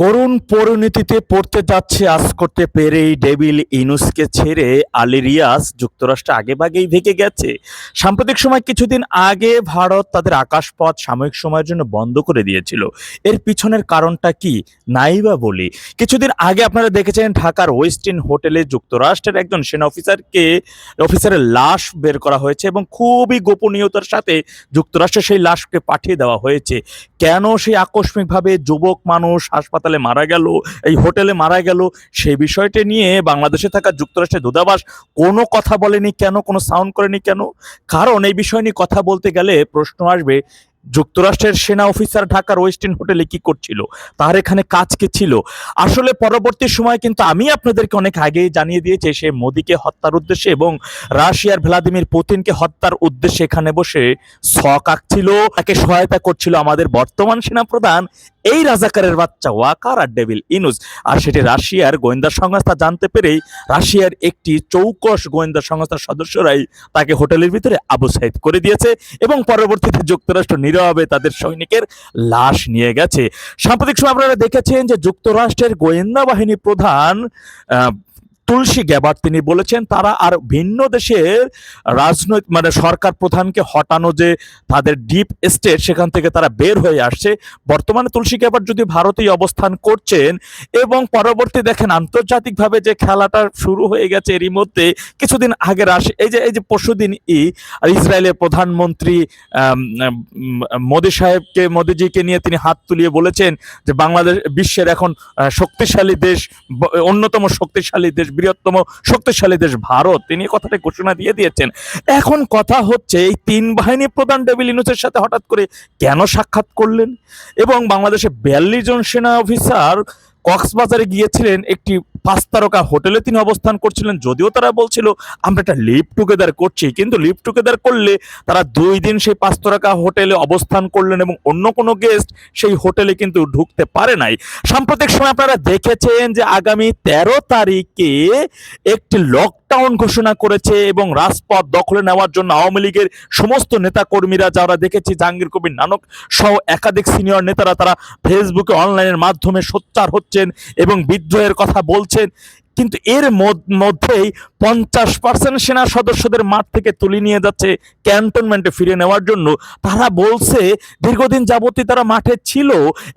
করুণ পরিণতিতে পড়তে যাচ্ছে আজ করতে পেরেই ডেভিল ইনুসকে ছেড়ে আলী রিয়াজ যুক্তরাষ্ট্র আগেভাগেই ভেগে গেছে। সাম্প্রতিক সময় কিছুদিন আগে ভারত তাদের আকাশপথ সাময়িক সময়ের জন্য বন্ধ করে দিয়েছিল। এর পিছনের কারণটা কি? নাই বা বলি। কিছুদিন আগে আপনারা দেখেছেন ঢাকার ওয়েস্টিন হোটেলে যুক্তরাষ্ট্রের একজন সেনা অফিসারকে, অফিসারের লাশ বের করা হয়েছে এবং খুবই গোপনীয়তার সাথে যুক্তরাষ্ট্রে সেই লাশকে পাঠিয়ে দেওয়া হয়েছে। কেন সেই আকস্মিকভাবে যুবক মানুষ হাসপাতালে মারা গেল, এই হোটেলে মারা গেল, সেই বিষয়টি নিয়ে বাংলাদেশে থাকা যুক্তরাষ্ট্রের দূতাবাস কোনো কথা বলেনি কেন, কোনো সাউন্ড করেনি কেন? কারণ এই বিষয় নিয়ে কথা বলতে গেলে প্রশ্ন আসবে, যুক্তরাষ্ট্রের সেনা অফিসার ঢাকার ওয়েস্টিন হোটেলে কি করছিল? তার এখানে কাজ কি ছিল? আসলে পরবর্তী সময় কিন্তু আমি আপনাদেরকে অনেক আগেই জানিয়ে দিয়েছি, সে মোদীকে হত্যার উদ্দেশ্যে এবং রাশিয়ার ভ্লাদিমির পুতিনকে হত্যার উদ্দেশ্যে এখানে বসে শখ আঁকছিল, তাকে সহায়তা করছিল আমাদের বর্তমান সেনাপ্রধান এই রাজাকারের বাচ্চা ওয়াকার আর ডেভিল ইনুজ। আর সেটি রাশিয়ার গোয়েন্দা সংস্থা জানতে পেরেই রাশিয়ার একটি চৌকস গোয়েন্দা সংস্থার সদস্যরাই তাকে হোটেলের ভিতরে আবু করে দিয়েছে এবং পরবর্তীতে যুক্তরাষ্ট্র নীরবে তাদের সৈনিকের লাশ নিয়ে গেছে। সাম্প্রতিক সময় আপনারা দেখেছেন যে যুক্তরাষ্ট্রের গোয়েন্দা বাহিনী প্রধান তুলসী গ্যাবার তিনি বলেছেন, তারা আর ভিন্ন দেশের রাজনৈতিক মানে সরকার প্রধানকে হটানো যে তাদের ডিপ স্টেট, সেখান থেকে তারা বের হয়ে আসছে। বর্তমানে তুলসী গ্যাবার যদি ভারতেই অবস্থান করছেন, এবং পরবর্তী দেখেন আন্তর্জাতিকভাবে যে খেলাটা শুরু হয়ে গেছে এরই মধ্যে, কিছুদিন আগে রাশি এই যে এই যে পরশুদিন ই, ইসরায়েলের প্রধানমন্ত্রী মোদী সাহেবকে, মোদীজিকে নিয়ে তিনি হাত তুলিয়ে বলেছেন যে, বাংলাদেশ বিশ্বের এখন শক্তিশালী দেশ অন্যতম শক্তিশালী দেশ বৃহত্তম শক্তিশালী দেশ ভারত। তিনি কথাটা ঘোষণা দিয়ে দিয়েছেন। এখন কথা হচ্ছে, এই তিন বাহিনী প্রধান ডেভিল ইনুসের সাথে হঠাৎ করে কেন সাক্ষাৎ করলেন? এবং বাংলাদেশে বিয়াল্লিশ জন সেনা অফিসার কক্সবাজারে গিয়েছিলেন একটি পাঁচ তারকা হোটেলে তিনি অবস্থান করছিলেন, যদিও তারা বলছিল, আমরা একটা লিভ টুগেদার করছি। কিন্তু লিভ টুগেদার করলে তারা দুই দিন সেই পাঁচ তারকা হোটেলে অবস্থান করলেন এবং অন্য কোনো গেস্ট সেই হোটেলে কিন্তু ঢুকতে পারে নাই। সাম্প্রতিক সময় আপনারা দেখেছেন যে আগামী তেরো তারিখে একটি লকডাউন ঘোষণা করেছে এবং রাজপথ দখলে নেওয়ার জন্য আওয়ামী লীগের সমস্ত নেতা কর্মীরা যারা দেখেছি জাহাঙ্গীর কবির নানক সহ একাধিক সিনিয়র নেতারা তারা ফেসবুকে অনলাইনের মাধ্যমে সোচ্চার হচ্ছেন এবং বিদ্রোহের কথা বলছেন। কিন্তু এর মধ্যেই পঞ্চাশ পার্সেন্ট সেনা সদস্যদের মাঠ থেকে তুলে নিয়ে যাচ্ছে ক্যান্টনমেন্টে ফিরে নেওয়ার জন্য। তারা বলছে, দীর্ঘদিন যাবতই তারা মাঠে ছিল।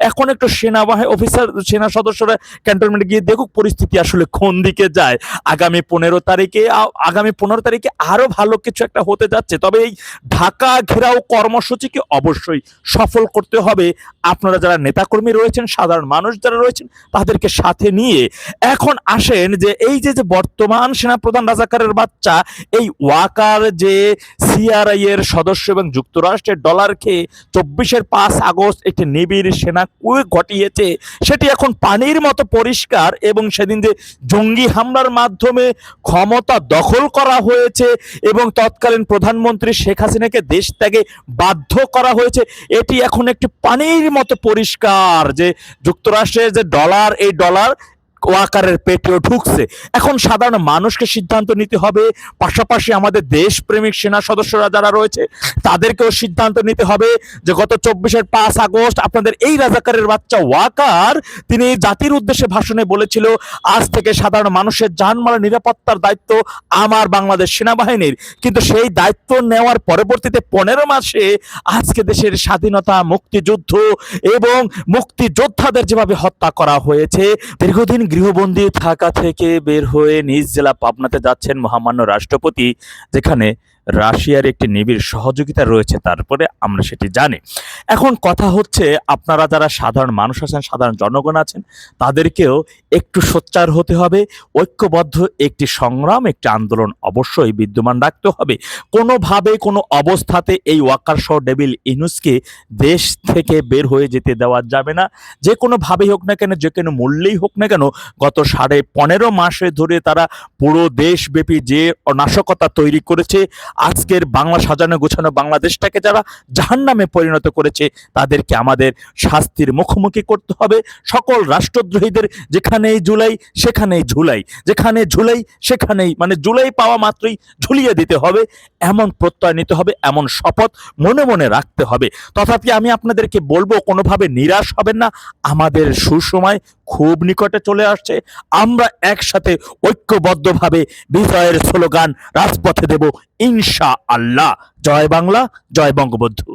এখন একটু সেনাবাহিনী অফিসার, সেনা সদস্যরা ক্যান্টনমেন্টে গিয়ে দেখুক পরিস্থিতি আসলে কোন দিকে যায়। আগামী পনেরো তারিখে আগামী পনেরো তারিখে আরও ভালো কিছু একটা হতে যাচ্ছে। তবে এই ঢাকা ঘেরাও কর্মসূচিকে অবশ্যই সফল করতে হবে। আপনারা যারা নেতাকর্মী রয়েছেন, সাধারণ মানুষ যারা রয়েছেন, তাদেরকে সাথে নিয়ে এখন আসেন যে এই যে যে বর্তমান সেনাপ্রধান রাজাকারের বাচ্চা, এই ওয়াকার যে সিআরআই এর সদস্য এবং যুক্তরাষ্ট্রের ডলার খেয়ে চব্বিশের পাঁচ আগস্ট একটি নিবিড় সেনা ঘটিয়েছে, সেটি এখন পানির মতো পরিষ্কার এবং সেদিন যে জঙ্গি হামলার মাধ্যমে ক্ষমতা দখল করা হয়েছে এবং তৎকালীন প্রধানমন্ত্রী শেখ হাসিনাকে দেশ ত্যাগে বাধ্য করা হয়েছে, এটি এখন একটি পানির মতো পরিষ্কার যে যুক্তরাষ্ট্রের যে ডলার এই ডলার ওয়াকারের পেটেও ঢুকছে। এখন সাধারণ মানুষকে সিদ্ধান্ত নিতে হবে, পাশাপাশি আমাদের দেশপ্রেমিক সেনা সদস্যরা যারা রয়েছে, তাদেরকেও সিদ্ধান্ত নিতে হবে যে গত চব্বিশের পাঁচ আগস্ট আপনাদের এই রাজাকারের বাচ্চা ওয়াকার, তিনি জাতির উদ্দেশ্যে ভাষণে বলেছিল, আজ থেকে সাধারণ মানুষের জানমাল নিরাপত্তার দায়িত্ব আমার বাংলাদেশ সেনাবাহিনীর। কিন্তু সেই দায়িত্ব নেওয়ার পরবর্তীতে পনেরো মাসে আজকে দেশের স্বাধীনতা মুক্তিযুদ্ধ এবং মুক্তিযোদ্ধাদের যেভাবে হত্যা করা হয়েছে, দীর্ঘদিন গৃহবন্দী থাকা থেকে বের হয়ে নিজ জেলা পাবনাতে যাচ্ছেন মহামান্য রাষ্ট্রপতি যেখানে রাশিয়ার একটি নিবিড় সহযোগিতা রয়েছে, তারপরে আমরা সেটি জানি। এখন কথা হচ্ছে, আপনারা যারা সাধারণ মানুষ আছেন, সাধারণ জনগণ আছেন, তাদেরকেও একটু সোচ্চার হতে হবে। ঐক্যবদ্ধ একটি সংগ্রাম, একটি আন্দোলন অবশ্যই বিদ্যমান রাখতে হবে। কোনোভাবে কোনো অবস্থাতে এই ওয়াকার সহ ডেভিল ইনুসকে দেশ থেকে বের হয়ে যেতে দেওয়া যাবে না। যে কোনোভাবেই হোক না কেন, যে কোনো মূল্যেই হোক না কেন, গত সাড়ে পনেরো মাসে ধরে তারা পুরো দেশব্যাপী যে নাশকতা তৈরি করেছে আজকের বাংলা সাজানো গোছানো বাংলাদেশটাকে যারা জাহান্নামে পরিণত করেছে, তাদেরকে আমাদের শাস্তির মুখোমুখি করতে হবে। সকল রাষ্ট্রদ্রোহীদের যেখানেই জুলাই সেখানেই ঝুলাই। যেখানে ঝুলাই, সেখানেই মানে জুলাই পাওয়া মাত্রই ঝুলিয়ে দিতে হবে। এমন প্রত্যয় নিতে হবে, এমন শপথ মনে মনে রাখতে হবে। তথাপি আমি আপনাদেরকে বলব, কোনোভাবে নিরাশ হবেন না। আমাদের সুসময় খুব নিকটে চলে আসছে। আমরা একসাথে ঐক্যবদ্ধভাবে বিজয়ের স্লোগান রাজপথে দেব। ইনশা আল্লাহ জয় বাংলা জয় বঙ্গবন্ধু।